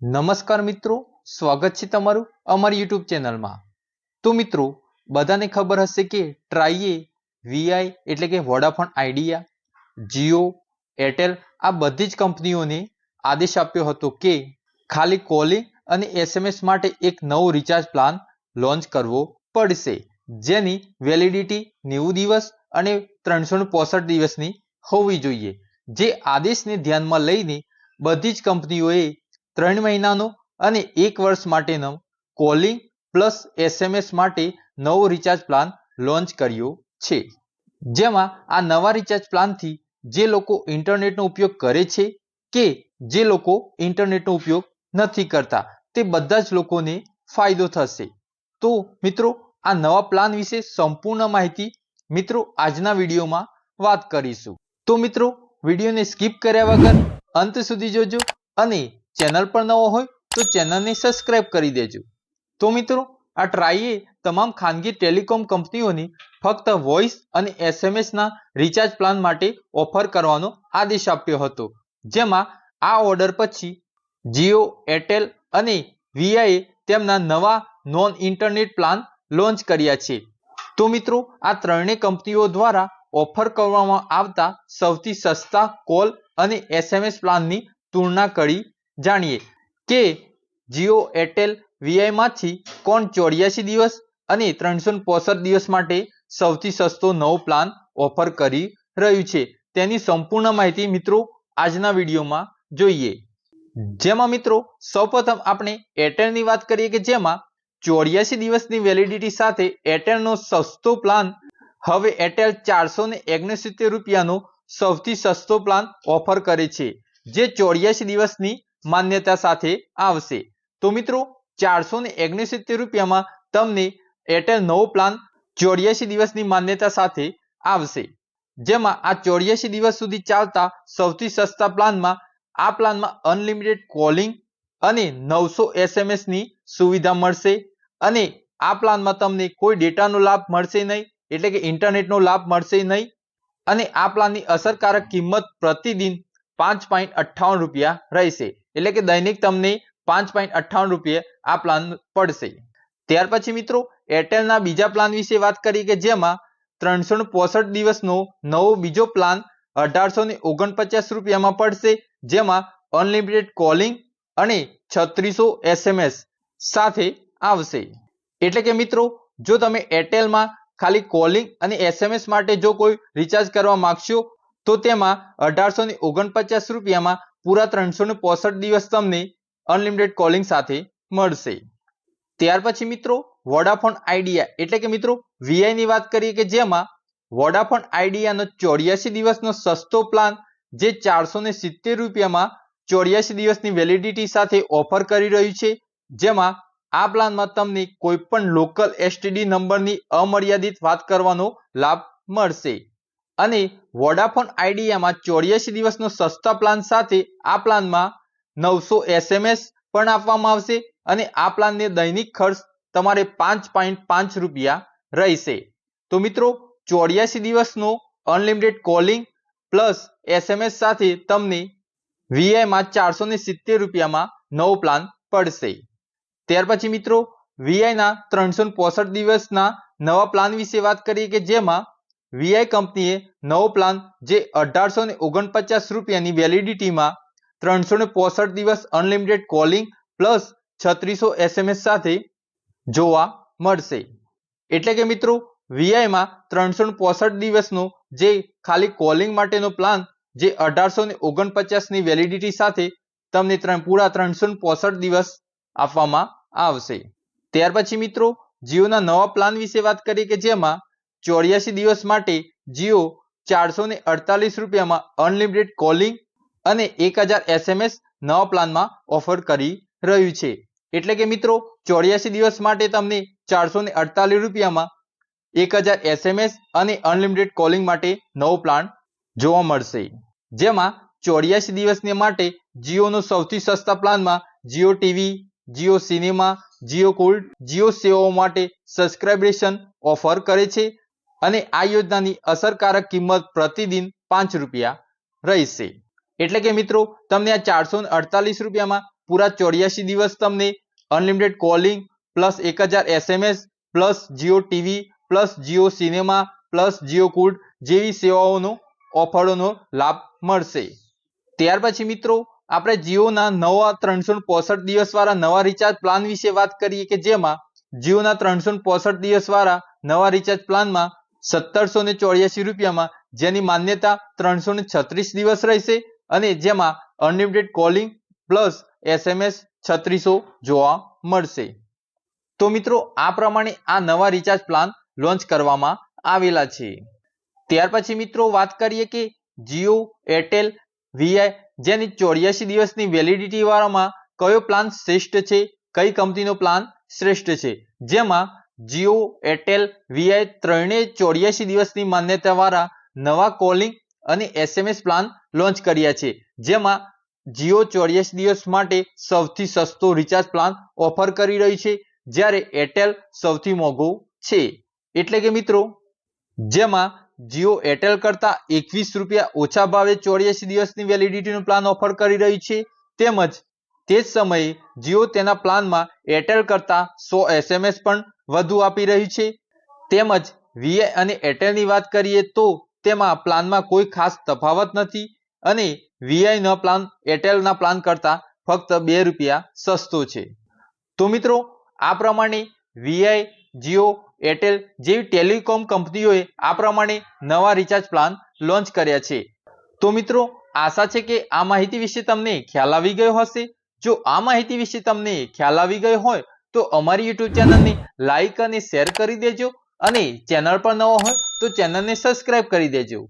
નમસ્કાર મિત્રો, સ્વાગત છે તમારું અમારી યુટ્યુબ ચેનલમાં. તો મિત્રો, બધાને ખબર હશે કે ટ્રાઈએ વીઆઈ એટલે કે વોડાફોન આઈડિયા જીઓ એરટેલ આ બધી જ કંપનીઓને આદેશ આપ્યો હતો કે ખાલી કોલિંગ અને એસએમએસ માટે એક નવો રિચાર્જ પ્લાન લોન્ચ કરવો પડશે, જેની વેલિડિટી નેવું દિવસ અને ત્રણસો પોસઠ દિવસની હોવી જોઈએ. જે આદેશને ધ્યાનમાં લઈને બધી જ કંપનીઓએ ત્રણ મહિનાનો અને એક વર્ષ માટેનો કોલિંગ પ્લસ એસએમએસ માટે નવો રિચાર્જ પ્લાન લોન્ચ કર્યો છે. જેમાં આ નવા રિચાર્જ પ્લાનથી જે લોકો ઇન્ટરનેટનો ઉપયોગ કરે છે કે જે લોકો ઇન્ટરનેટનો ઉપયોગ નથી કરતા, તે બધા જ લોકોને ફાયદો થશે. તો મિત્રો, આ નવા પ્લાન વિશે સંપૂર્ણ માહિતી મિત્રો આજના વિડીયોમાં વાત કરીશું. તો મિત્રો, વિડીયોને સ્કીપ કર્યા વગર અંત સુધી જોજો અને ચેનલ પર નવો હોય તો ચેનલને સબસ્ક્રાઇબ કરી દેજો. તો મિત્રો, આ ટ્રાઈએ તમામ ખાનગી ટેલિકોમ કંપનીઓને ફક્ત વોઇસ અને એસએમએસના રિચાર્જ પ્લાન માટે ઓફર કરવાનો આદેશ આપ્યો હતો. જેમાં આ ઓર્ડર પછી જીઓ, એરટેલ અને વીઆઈએ તેમના નવા નોન ઇન્ટરનેટ પ્લાન લોન્ચ કર્યા છે. તો મિત્રો, આ ત્રણેય કંપનીઓ દ્વારા ઓફર કરવામાં આવતા સૌથી સસ્તા કોલ અને એસએમએસ પ્લાનની તુલના કરી જાણીએ કે જીઓ એરટેલ વીઆઈમાંથી કોણ ચોર્યાસી દિવસ અને ત્રણસો પોસઠ દિવસ માટે સૌથી સસ્તો નવો પ્લાન ઓફર કરી રહ્યું છે. તેની સંપૂર્ણ માહિતી મિત્રો આજના વિડીયોમાં જોઈએ. જેમાં મિત્રો સૌપ્રથમ આપણે એરટેલની વાત કરીએ કે જેમાં ચોર્યાસી દિવસની વેલિડિટી સાથે એરટેલનો સસ્તો પ્લાન હવે એરટેલ ચારસો ને ઓગણસિત્તેર રૂપિયાનો સૌથી સસ્તો પ્લાન ઓફર કરે છે. જે ચોર્યાસી દિવસની માન્યતા સાથે આવશે. તો મિત્રો, ચારસો ને રૂપિયામાં તમને એરટેલ નવો પ્લાન ચોર્યાસી દિવસની માન્યતા સાથે આવશે. જેમાં આ ચોર્યાસી દિવસ સુધી ચાલતા સૌથી સસ્તા પ્લાનમાં આ પ્લાનમાં અનલિમિટેડ કોલિંગ અને નવસો એસએમએસની સુવિધા મળશે અને આ પ્લાનમાં તમને કોઈ ડેટાનો લાભ મળશે નહીં, એટલે કે ઇન્ટરનેટનો લાભ મળશે નહીં અને આ પ્લાનની અસરકારક કિંમત પ્રતિદિન પાંચ પોઈન્ટ અઠ્ઠાવન રૂપિયા રહેશે. એટલે કે દૈનિક તમને પાંચ પોઈન્ટ અઠ્ઠાવન રૂપિયા આ પ્લાન પડશે. ત્યાર પછી મિત્રો એરટેલના બીજા પ્લાન વિશે વાત કરી કે જેમાં ત્રણસો પોસઠ દિવસનો નવો બીજો પ્લાન અઢારસો ને ઓગણપચાસ રૂપિયામાં પડશે, જેમાં અનલિમિટેડ કોલિંગ અને છત્રીસો એસએમએસ સાથે આવશે. એટલે કે મિત્રો, જો તમે એરટેલમાં ખાલી કોલિંગ અને એસએમએસ માટે જો કોઈ રિચાર્જ કરવા માંગશો, તો તેમાં અઢારસો ઓગણપચાસ રૂપિયામાં પૂરા ત્રણસો પોસઠ દિવસ તમને અનલિમિટેડ કોલિંગ સાથે મળશે. ત્યાર પછી મિત્રો વોડાફોન આઈડિયા એટલે કે મિત્રો વીઆઈની વાત કરીએ કે જેમાં વોડાફોન આઈડિયાનો ચોર્યાસી દિવસનો સસ્તો પ્લાન જે ચારસો ને સિત્તેર રૂપિયામાં ચોર્યાસી દિવસની વેલિડિટી સાથે ઓફર કરી રહ્યું છે, જેમાં આ પ્લાનમાં તમને કોઈ પણ લોકલ એસટીડી નંબરની અમર્યાદિત વાત કરવાનો લાભ મળશે. અને વોડાફોન આઈડિયામાં ચોર્યાસી દિવસનો સસ્તા પ્લાન સાથે આ પ્લાનમાં નવસો એસએમએસ પણ આપવામાં આવશે અને આ પ્લાનને દૈનિક ખર્ચ તમારે પાંચ પોઈન્ટ પાંચ રૂપિયા રહેશે. તો મિત્રો, ચોર્યાસી દિવસનો અનલિમિટેડ કોલિંગ પ્લસ એસએમએસ સાથે તમને વીઆઈમાં ચારસો ને સિત્તેર રૂપિયામાં નવો પ્લાન પડશે. ત્યાર પછી મિત્રો, વીઆઈના ત્રણસો પોસઠ દિવસના નવા પ્લાન વિશે વાત કરીએ કે જેમાં વીઆઈ કંપનીએ નવો પ્લાન જે અઢારસો ને ઓગણપચાસ રૂપિયાની વેલિડિટીમાં ત્રણસો ને પોસઠ દિવસ અનલિમિટેડ કોલિંગ પ્લસ છત્રીસો એસએમએસ સાથે જોવા મળશે. એટલે કે મિત્રો વીઆઈમાં ત્રણસો પોસઠ દિવસનો જે ખાલી કોલિંગ માટેનો પ્લાન જે અઢારસો ને ઓગણપચાસની વેલિડિટી સાથે તમને પૂરા ત્રણસો પોસઠ દિવસ આપવામાં આવશે. ત્યાર પછી મિત્રો, જીઓના નવા પ્લાન વિશે વાત કરીએ કે જેમાં ચોર્યાસી દિવસ માટે જીઓ ચારસો ને અડતાલીસ રૂપિયામાં અનલિમિટેડ કોલિંગ અને એક હજાર એસએમએસ નવા પ્લાનમાં ઓફર કરી રહ્યું છે. એટલે કે મિત્રો, ચોર્યાસી દિવસ માટે તમને ચારસો ને અડતાલીસ રૂપિયામાં એક હજાર એસએમએસ અને અનલિમિટેડ કોલિંગ માટે નવો પ્લાન જોવા મળશે. જેમાં ચોર્યાસી દિવસને માટે જીઓનો સૌથી સસ્તા પ્લાનમાં Jio TV, Jio cinema, Jio cloud Jio સેવાઓ માટે સબસ્ક્રાઇબેશન ઓફર કરે છે. અને આ યોજનાની અસરકારક કિંમત પ્રતિદિન પાંચ રૂપિયા રહેશે. એટલે કે મિત્રો, તમને આ ચારસો અડતાલીસ રૂપિયામાં પૂરા ચોર્યાસી દિવસ તમને અનલિમિટેડ કોલિંગ પ્લસ એક હજાર SMS plus Jio TV plus Jio cinema plus Jio cloud જેવી સેવાઓનો, ઓફરોનો લાભ મળશે. ત્યાર પછી મિત્રો, આપણે જીઓના નવા ત્રણસો પોસઠ દિવસ વાળા નવા રિચાર્જ પ્લાન વિશે વાત કરીએ કે જેમાં જીઓના ત્રણસો પોસઠ દિવસ વાળા નવા રિચાર્જ પ્લાનમાં સત્તરસો ને ચોર્યાસી રૂપિયામાં જેની માન્યતા ત્રણસો ને છત્રીસ દિવસ રહેશે અને જેમાં અનલિમિટેડ કોલિંગ પ્લસ એસએમએસ છત્રીસો જોવા મળશે. તો મિત્રો, આ પ્રમાણે આ નવા રિચાર્જ પ્લાન લોન્ચ કરવામાં આવેલા છે. ત્યાર પછી મિત્રો, વાત કરીએ કે જીઓ, એરટેલ, વીઆઈ જેની ચોર્યાસી દિવસની વેલિડિટી વાળામાં કયો પ્લાન શ્રેષ્ઠ છે, કઈ કંપનીનો પ્લાન શ્રેષ્ઠ છે? જેમાં જીઓ, એરટેલ, વીઆઈ ત્રણેય ચોર્યાસી દિવસની માન્યતા વાળા નવા કોલિંગ અને એસએમએસ પ્લાન લોન્ચ કર્યા છે. જેમાં જીઓ ચોર્યાસી દિવસ માટે સૌથી સસ્તો રિચાર્જ પ્લાન ઓફર કરી રહી છે, જ્યારે એરટેલ સૌથી મોંઘું છે. એટલે કે મિત્રો, જેમાં જીઓ એરટેલ કરતા એકવીસ રૂપિયા ઓછા ભાવે ચોર્યાસી દિવસની વેલિડિટીનો પ્લાન ઓફર કરી રહી છે. તેમજ તે જ સમયે જીઓ તેના પ્લાનમાં એરટેલ કરતા સો એસએમએસ પણ વધુ આપી રહ્યું છે. તેમજ વીઆઈ અને એરટેલની વાત કરીએ તો તેમાં પ્લાનમાં કોઈ ખાસ તફાવત નથી અને વીઆઈનો પ્લાન એરટેલના પ્લાન કરતા ફક્ત બે રૂપિયા સસ્તો છે. તો મિત્રો, આ પ્રમાણે વીઆઈ, જીઓ, એરટેલ જેવી ટેલિકોમ કંપનીઓએ આ પ્રમાણે નવા રિચાર્જ પ્લાન લોન્ચ કર્યા છે. તો મિત્રો, આશા છે કે આ માહિતી વિશે તમને ખ્યાલ આવી ગયો હશે. જો આ માહિતી વિશે તમને ખ્યાલ આવી ગયો હોય તો અમારી યુટ્યુબ ચેનલને લાઇક અને શેર કરી દેજો. અને ચેનલ પર નવો હોય તો ચેનલને સબસ્ક્રાઇબ કરી દેજો.